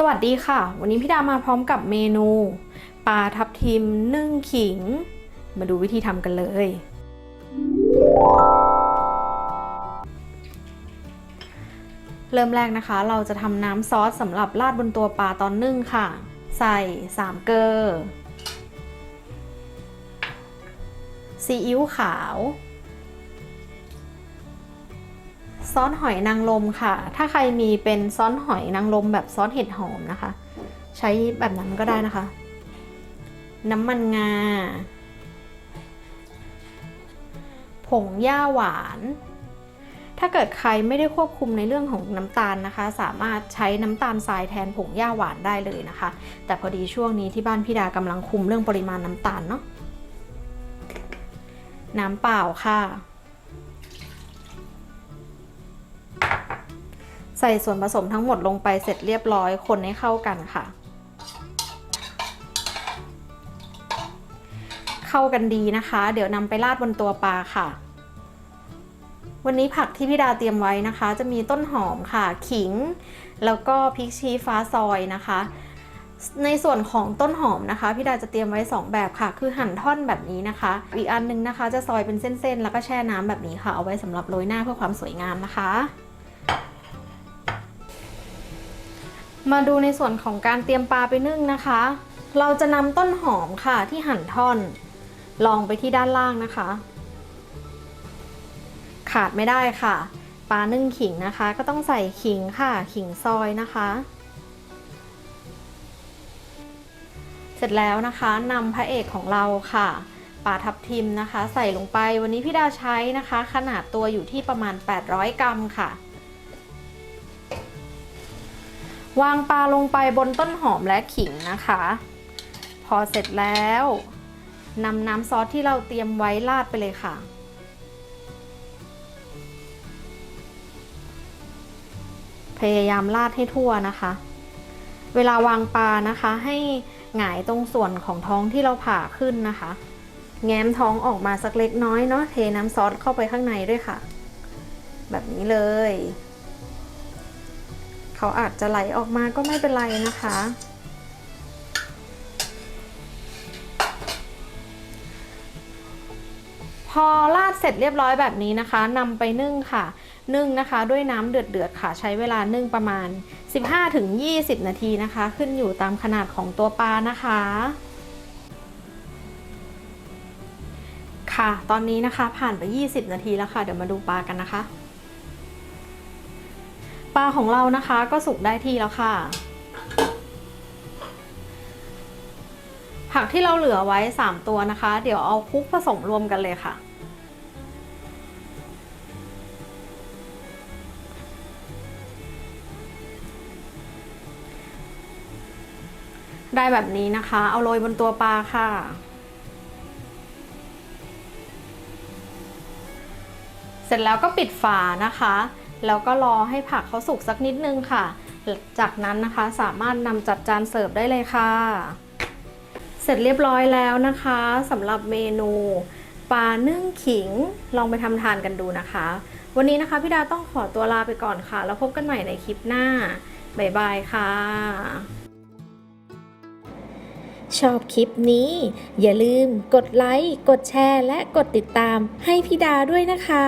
สวัสดีค่ะ วันนี้พี่ดามาพร้อมกับเมนูปลาทับทิมนึ่งขิง มาดูวิธีทำกันเลย เริ่มแรกนะคะ เราจะทำน้ำซอสสำหรับราดบนตัวปลาตอนนึ่งค่ะ ใส่ 3 เกลอซีอิ๊วขาว อสหอยนางรมค่ะ ถ้าใครมีเป็นซอสหอยนางรมแบบซอสเห็ดหอมนะคะ ใช้แบบนั้นก็ได้นะคะ น้ำมันงา ผงย่าหวาน ถ้าเกิดใครไม่ได้ควบคุมในเรื่องของน้ำตาลนะคะ สามารถใช้น้ำตาลทรายแทนผงย่าหวานได้เลยนะคะ แต่พอดีช่วงนี้ที่บ้านพี่ดากำลังคุมเรื่องปริมาณน้ำตาลเนาะน้ำเปล่าค่ะ ใส่ส่วนผสมทั้งหมดลงไปเสร็จเรียบร้อยคนให้เข้ากันค่ะ เข้ากันดีนะคะ เดี๋ยวนำไปราดบนตัวปลาค่ะ วันนี้ผักที่พี่ดาเตรียมไว้นะคะ จะมีต้นหอมค่ะ ขิง แล้วก็พริกชี้ฟ้าซอยนะคะ ในส่วนของต้นหอมนะคะพี่ดาจะเตรียมไว้ 2 แบบค่ะ คือหั่นท่อนแบบนี้นะคะ อีกอันนึงนะคะ จะซอยเป็นเส้นๆ แล้วก็แช่น้ำแบบนี้ค่ะ เอาไว้สำหรับโรยหน้าเพื่อความสวยงามนะคะ มาดูในส่วนของการเตรียมปลาไปนึ่งนะคะ เราจะนำต้นหอมค่ะที่หั่นท่อน ลองไปที่ด้านล่างนะคะ ขาดไม่ได้ค่ะ ปลานึ่งขิงนะคะ ก็ต้องใส่ขิงค่ะ ขิงซอยนะคะ เสร็จแล้วนะคะนำพระเอกของเราค่ะปลาทับทิมนะคะ ใส่ลงไปวันนี้พี่ดาใช้นะคะ ขนาดตัวอยู่ที่ประมาณ 800 กรัมค่ะ วางปลาลงไปบนต้นหอมและขิงนะคะ พอเสร็จแล้วนำน้ำซอสที่เราเตรียมไว้ราดไปเลยค่ะ พยายามราดให้ทั่วนะคะ เวลาวางปลานะคะให้หงายตรงส่วนของท้องที่เราผ่าขึ้นนะคะ แง้มท้องออกมาสักเล็กน้อยเนาะเทน้ำซอสเข้าไปข้างในด้วยค่ะ แบบนี้เลย เขาอาจจะไหลออกมาก็ไม่เป็นไรนะคะ พอราดเสร็จเรียบร้อยแบบนี้นะคะนำไปนึ่งค่ะ นึ่งนะคะด้วยน้ำเดือดๆค่ะ ใช้เวลานึ่งประมาณ 15-20 นาทีนะคะ ขึ้นอยู่ตามขนาดของตัวปลานะคะค่ะ ตอนนี้นะคะผ่านไป 20 นาทีแล้วค่ะ เดี๋ยวมาดูปลากันนะคะ ปลาของเรานะคะก็สุกได้ที่แล้วค่ะ ผักที่เราเหลือไว้ 3 ตัวนะคะ เดี๋ยวเอาคลุกผสมรวมกันเลยค่ะ ได้แบบนี้นะคะ เอาโรยบนตัวปลาค่ะเสร็จแล้วก็ปิดฝานะคะ แล้วก็รอให้ผักเขาสุกสักนิดนึงค่ะ จากนั้นนะคะสามารถนำจัดจานเสิร์ฟได้เลยค่ะ เสร็จเรียบร้อยแล้วนะคะสำหรับเมนูปลานึ่งขิงลองไปทำทานกันดูนะคะ วันนี้นะคะพี่ดาต้องขอตัวลาไปก่อนค่ะ แล้วพบกันใหม่ในคลิปหน้า บ๊ายบายค่ะ ชอบคลิปนี้ อย่าลืมกดไลค์ กดแชร์ และกดติดตามให้พี่ดาด้วยนะคะ